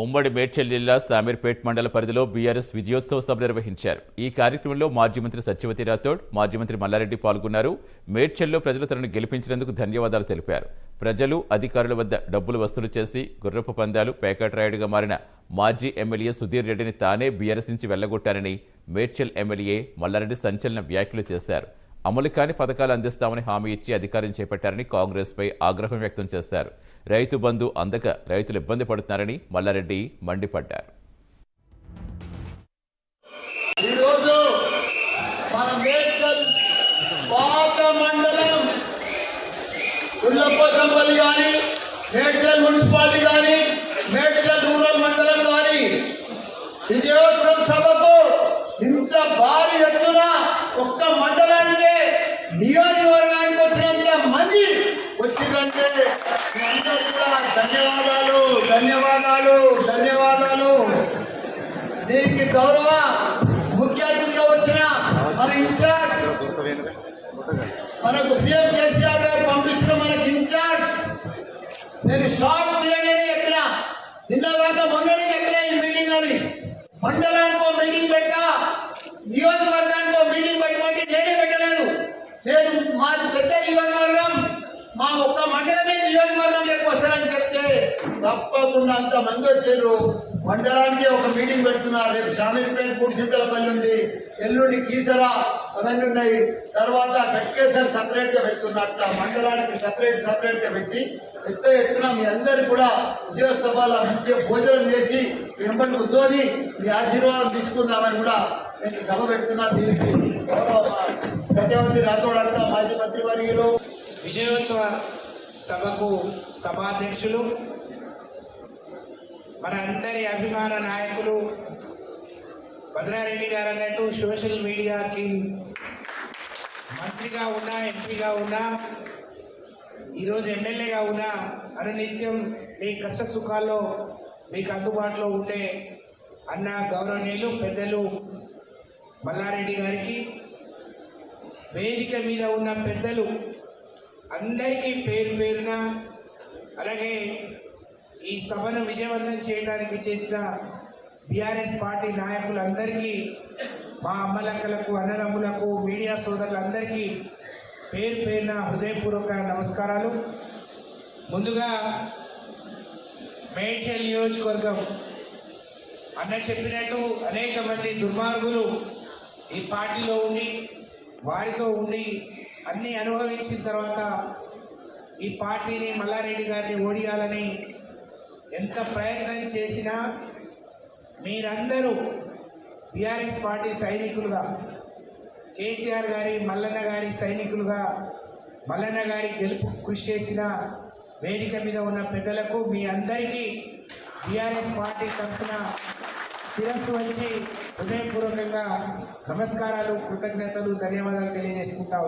ఉమ్మడి మేడ్చల్ జిల్లా శామీర్పేట్ మండల పరిధిలో బీఆర్ఎస్ విజయోత్సవ సభ నిర్వహించారు. ఈ కార్యక్రమంలో మాజీ మంత్రి సత్యవతి రాథోడ్ మాజీ మంత్రి మల్లారెడ్డి పాల్గొన్నారు. మేడ్చల్లో ప్రజలు తనను గెలిపించినందుకు ధన్యవాదాలు తెలిపారు. ప్రజలు అధికారుల వద్ద డబ్బులు వసూలు చేసి గుర్రపు పందాలు పేకాట్రాయుడుగా మారిన మాజీ ఎమ్మెల్యే సుధీర్ రెడ్డిని తానే బీఆర్ఎస్ నుంచి వెళ్ళగొట్టారని మేడ్చల్ ఎమ్మెల్యే మల్లారెడ్డి సంచలన వ్యాఖ్యలు చేశారు. అమలు కాని పథకాలు అందిస్తామని హామీ ఇచ్చి అధికారం చేపట్టారని కాంగ్రెస్పై ఆగ్రహం వ్యక్తం చేశారు. రైతు బంధు అందక రైతులు ఇబ్బంది పడుతున్నారని మల్లారెడ్డి మండిపడ్డారు. మున్సిపాలిటీ కానీ మేడ్చల్ పాత మండలం ఉల్లపోచంపల్లి కానీ మేడ్చల్ మున్సిపాలిటీ కానీ మేడ్చల్ రూరల్ మండలం కానీ విజయోత్సవం సభకు ఇంత భారీ ఎత్తున ఒక్క మండలానికే నియోజకవర్గానికి వచ్చినంత మంది వచ్చిందంటే మీ కూడా ధన్యవాదాలు ధన్యవాదాలు ధన్యవాదాలు. దీనికి గౌరవ ముఖ్య అతిథిగా వచ్చిన మన ఇన్ఛార్జ్ మనకు సీఎం కేసీఆర్ గారు పంపించిన మనకి ఇన్ఛార్జ్. నేను షార్ట్ పీరియడ్ అని నిన్న నిన్నగాక మొన్ననే చెప్పిన ఈ మీటింగ్ అని. మండలానికి మీటింగ్ పెడతా నియోజకవర్గానికి ఓ మీటింగ్ పెట్టమంటే నేనే పెట్టలేదు నేను మాది పెద్ద నియోజకవర్గం మా ఒక్క మండలమే నియోజకవర్గంలోకి ఎక్కువ వస్తారని చెప్తే తప్పకుండా అంత మంది వచ్చారు. మండలానికి ఒక మీటింగ్ పెడుతున్నారు రేపు షామీర్పేట పూడిసిద్దలపల్లి ఉంది. ఎల్లుండి కీసరా అవన్నీ ఉన్నాయి. తర్వాత గట్కేశ్వర్ సపరేట్గా పెడుతున్నట్ట మండలానికి సపరేట్ సపరేట్గా పెట్టి పెద్ద ఎత్తున మీ అందరు కూడా ఉద్యోగసభలో మంచిగా భోజనం చేసి వెంబడి కూర్చొని మీ ఆశీర్వాదం తీసుకుందామని కూడా నేను సభ పెడుతున్నా. దీనికి గౌరవ సత్యవతి రాథోడ్ అంతా మాజీ మంత్రివర్యులు. విజయోత్సవ సభకు సభాధ్యక్షులు మన అందరి అభిమాన నాయకులు భద్రారెడ్డి గారు అన్నట్టు సోషల్ మీడియాకి మంత్రిగా ఉన్నా ఎంపీగా ఉన్నా ఈరోజు ఎమ్మెల్యేగా ఉన్నా అనునిత్యం మీ కష్ట సుఖాల్లో మీకు అందుబాటులో ఉండే అన్న గౌరవనీయులు పెద్దలు మల్లారెడ్డి గారికి వేదిక మీద ఉన్న పెద్దలు అందరికీ పేరు పేరున అలాగే ఈ సభను విజయవంతం చేయడానికి చేసిన బీఆర్ఎస్ పార్టీ నాయకులందరికీ మా అమ్మలక్కలకు అన్నదమ్ములకు మీడియా సోదరులందరికీ పేరు పేరున హృదయపూర్వక నమస్కారాలు. ముందుగా మేడ్చల్ నియోజకవర్గం అన్న చెప్పినట్టు అనేక మంది దుర్మార్గులు ఈ పార్టీలో ఉండి వారితో ఉండి అన్నీ అనుభవించిన తర్వాత ఈ పార్టీని మల్లారెడ్డి గారిని ఓడియాలని ఎంత ప్రయత్నం చేసినా మీరందరూ బీఆర్ఎస్ పార్టీ సైనికులుగా కేసీఆర్ గారి మల్లన్న గారి సైనికులుగా మల్లన్న గారి గెలుపు కృషి చేసిన వేదిక మీద ఉన్న పెద్దలకు మీ అందరికీ బీఆర్ఎస్ పార్టీ తరఫున శిరస్సు వచ్చి హృదయపూర్వకంగా నమస్కారాలు కృతజ్ఞతలు ధన్యవాదాలు తెలియజేసుకుంటా